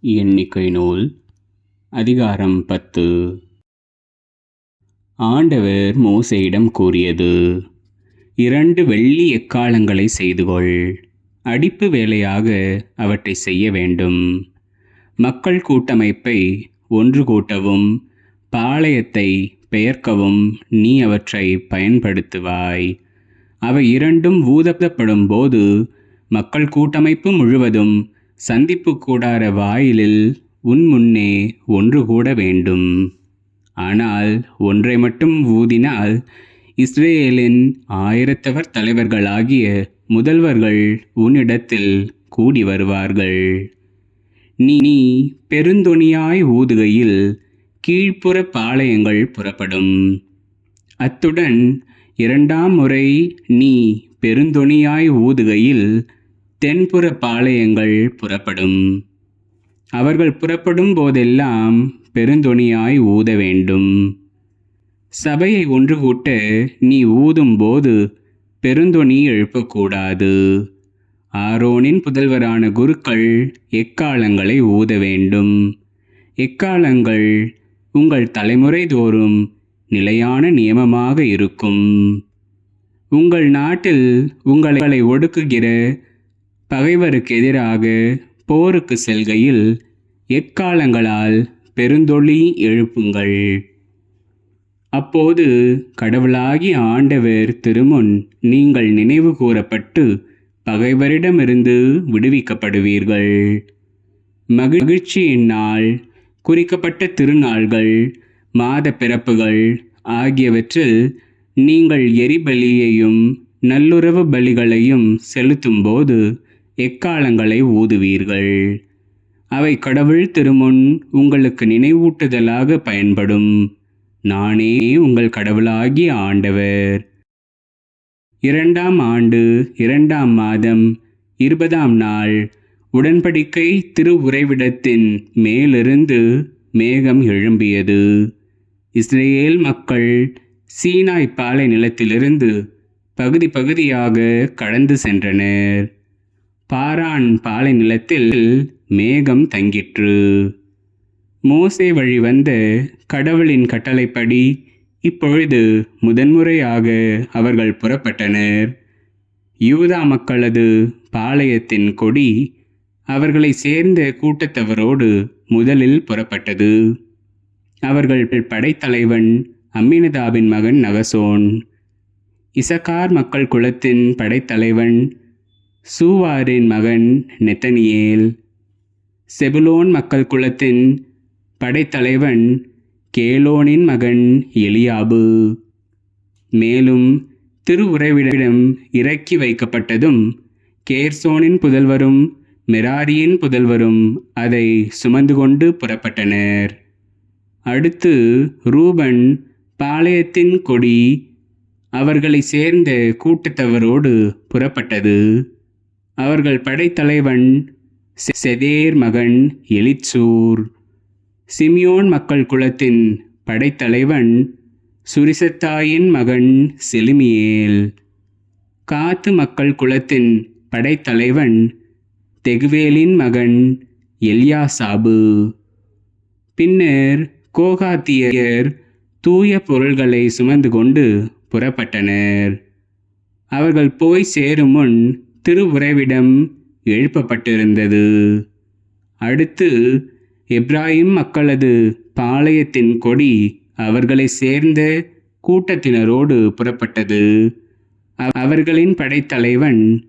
எண்ணிக்கை நூல் அதிகாரம் பத்து. ஆண்டவர் மோசையிடம் கூறியது இரண்டு வெள்ளி எக்காலங்களை செய்து கொள் அடிப்பு வேலையாக அவற்றை செய்ய வேண்டும். மக்கள் கூட்டமைப்பை ஒன்று கூட்டவும் பாளையத்தை பெயர்க்கவும் நீ அவற்றை பயன்படுத்துவாய். அவை இரண்டும் ஊதப்படும் போது மக்கள் கூட்டமைப்பு முழுவதும் சந்திப்பு கூடார வாயிலில் உன் முன்னே ஒன்று கூட வேண்டும். ஆனால் ஒன்றை மட்டும் ஊதினால் இஸ்ரேலின் ஆயிரத்தவர் தலைவர்களாகிய முதல்வர்கள் உன்னிடத்தில் கூடி வருவார்கள். நீ நீ பெருந்தொனியாய் ஊதுகையில் கீழ்ப்புற பாளையங்கள் புறப்படும். அத்துடன் இரண்டாம் முறை நீ பெருந்தொனியாய் ஊதுகையில் தென்புற பாளையங்கள் புறப்படும். அவர்கள் புறப்படும் போதெல்லாம் பெருந்தொனியாய் ஊத வேண்டும். சபையை ஒன்று கூட்ட நீ ஊதும் போது பெருந்தொனி எழுப்பக்கூடாது. ஆரோனின் புதல்வரான குருக்கள் எக்காலங்களை ஊத வேண்டும். எக்காலங்கள் உங்கள் தலைமுறை தோறும் நிலையான நியமமாக இருக்கும். உங்கள் நாட்டில் உங்களை ஒடுக்குகிற பகைவருக்கு எதிராக போருக்கு செல்கையில் எக்காலங்களால் பெருந்தொழி எழுப்புங்கள். அப்போது கடவுளாகி ஆண்டவர் திருமுன் நீங்கள் நினைவு கூறப்பட்டு பகைவரிடமிருந்து விடுவிக்கப்படுவீர்கள். மகிழ்ச்சியின் நாள் குறிக்கப்பட்ட திருநாள்கள் மாத பிறப்புகள் ஆகியவற்றில் நீங்கள் எரிபலியையும் நல்லுறவு பலிகளையும் செலுத்தும்போது எக்காலங்களை ஊதுவீர்கள்? அவை கடவுள் திருமுன் உங்களுக்கு நினைவூட்டுதலாக பயன்படும். நானே உங்கள் கடவுளாகிய ஆண்டவர். இரண்டாம் ஆண்டு இரண்டாம் மாதம் இருபதாம் நாள் உடன்படிக்கை திரு உறைவிடத்தின் மேலிருந்து மேகம் எழும்பியது. இஸ்ரேல் மக்கள் சீனாய் பாலை நிலத்திலிருந்து பகுதி பகுதியாக கடந்து சென்றனர். பாரான் பாலை நிலத்தில் மேகம் தங்கிற்று. மோசே வழி வந்த கடவுளின் கட்டளைப்படி இப்பொழுது முதன்முறையாக அவர்கள் புறப்பட்டனர். யூதா மக்களது பாளையத்தின் கொடி அவர்களை சேர்ந்த கூட்டத்தவரோடு முதலில் புறப்பட்டது. அவர்கள் படைத்தலைவன் அம்மினதாபின் மகன் நகசோன். இசக்கார் மக்கள் குலத்தின் படைத்தலைவன் சூவாரின் மகன் நெத்தனியேல். செபுலோன் மக்கள் குலத்தின் படைத்தலைவன் கேலோனின் மகன் எலியாபு. மேலும் திருவுறைவிடம் இறக்கி வைக்கப்பட்டதும் கேர்சோனின் புதல்வரும் மெராரியின் புதல்வரும் அதை சுமந்து கொண்டு புறப்பட்டனர். அடுத்து ரூபன் பாளையத்தின் கொடி அவர்களை சேர்ந்த கூட்டத்தவரோடு புறப்பட்டது. அவர்கள் படைத்தலைவன் செதேர் மகன் எலிச்சூர் சிமியோன் மக்கள் குலத்தின் படைத்தலைவன் சுரிசத்தாயின் மகன் செலுமியேல். காத்து மக்கள் குலத்தின் படைத்தலைவன் தெகுவேலின் மகன் எல்யாசாபு. பின்னர் கோகாத்தியர் தூய பொருள்களை சுமந்து கொண்டு புறப்பட்டனர். அவர்கள் போய் சேரும் முன் திருவுறைவிடம் எழுப்பப்பட்டிருந்தது. அடுத்து எப்ராஹிம் மக்களது பாளையத்தின் கொடி அவர்களை சேர்ந்த கூட்டத்தினரோடு புறப்பட்டது. அவர்களின் படைத்தலைவன்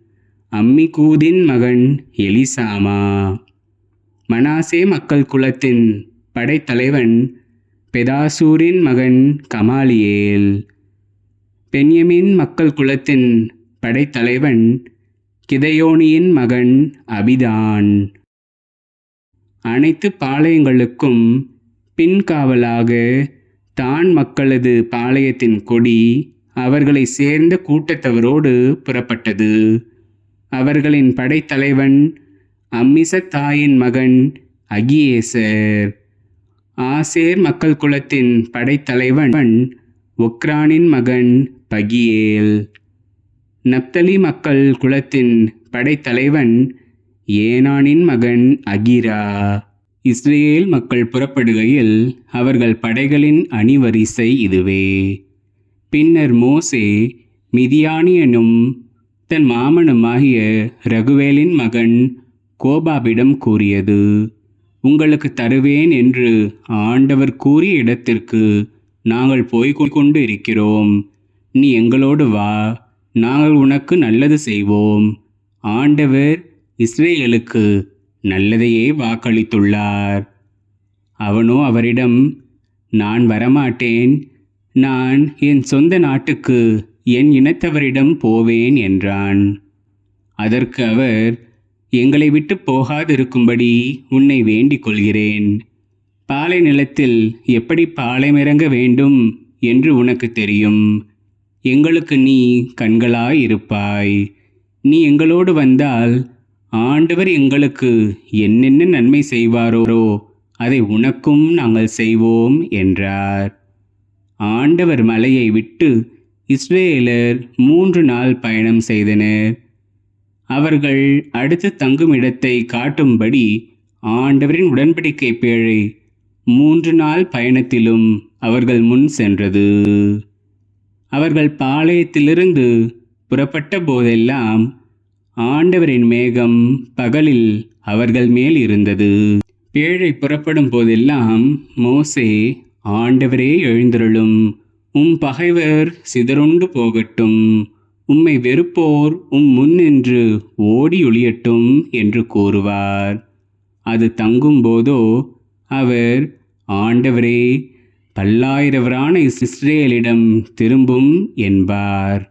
அம்மிகூதின் மகன் எலிசாமா. மனாசே மக்கள் குலத்தின் படைத்தலைவன் பெதாசூரின் மகன் கமாலியேல். பென்யமின் மக்கள் குலத்தின் படைத்தலைவன் கிதையோனியின் மகன் அபிதான். அனைத்து பாளையங்களுக்கும் பின்காவலாக தான் மக்களது பாளையத்தின் கொடி அவர்களை சேர்ந்த கூட்டத்தவரோடு புறப்பட்டது. அவர்களின் படைத்தலைவன் அம்மிசத்தாயின் மகன் அகியேசர். ஆசேர் மக்கள் குலத்தின் படைத்தலைவன் ஒக்ரானின் மகன் பகியேல். நப்தலி மக்கள் குலத்தின் படைத்தலைவன் ஏனானின் மகன் அகிரா. இஸ்ரேல் மக்கள் புறப்படுகையில் அவர்கள் படைகளின் அணிவரிசை இதுவே. பின்னர் மோசே மிதியானி எனும் தன் மாமனுமாகிய ரகுவேலின் மகன் கோபாபிடம் கூறியது. உங்களுக்கு தருவேன் என்று ஆண்டவர் கூறிய இடத்திற்கு நாங்கள் போய்கொண்டு இருக்கிறோம். நீ எங்களோடு வா. நாங்கள் உனக்கு நல்லது செய்வோம். ஆண்டவர் இஸ்ரேலுக்கு நல்லதையே வாக்களித்துள்ளார். அவனோ அவரிடம் நான் வரமாட்டேன். நான் என் சொந்த நாட்டுக்கு என் இனத்தவரிடம் போவேன் என்றான். அதற்கு அவர் எங்களை விட்டு போகாதிருக்கும்படி உன்னை வேண்டிக் கொள்கிறேன் பாலை நிலத்தில் எப்படி பாலைமிறங்க வேண்டும் என்று உனக்கு தெரியும். எங்களுக்கு நீ கண்களாயிருப்பாய். நீ எங்களோடு வந்தால் ஆண்டவர் எங்களுக்கு என்னென்ன நன்மை செய்வாரோ அதை உனக்கும் நாங்கள் செய்வோம் என்றார். ஆண்டவர் மலையை விட்டு இஸ்ரேலர் மூன்று நாள் பயணம் செய்தனர். அவர்கள் அடுத்து தங்கும் இடத்தை காட்டும்படி ஆண்டவரின் உடன்படிக்கை பேழை மூன்று நாள் பயணத்திலும் அவர்கள் முன் சென்றது. அவர்கள் பாளையத்திலிருந்து புறப்பட்ட போதெல்லாம் ஆண்டவரின் மேகம் பகலில் அவர்கள் மேல் இருந்தது. பேழை புறப்படும் போதெல்லாம் மோசே ஆண்டவரே எழுந்தருளும் உம் பகைவர் சிதறுண்டு போகட்டும் உம்மை வெறுப்போர் உம் முன்னின்று ஓடி ஒளியட்டும் என்று கூறுவார். அது தங்கும் போதோ அவர் ஆண்டவரே பல்லாயிரவரான இஸ்ரேலிடம் திரும்பும் என்பார்.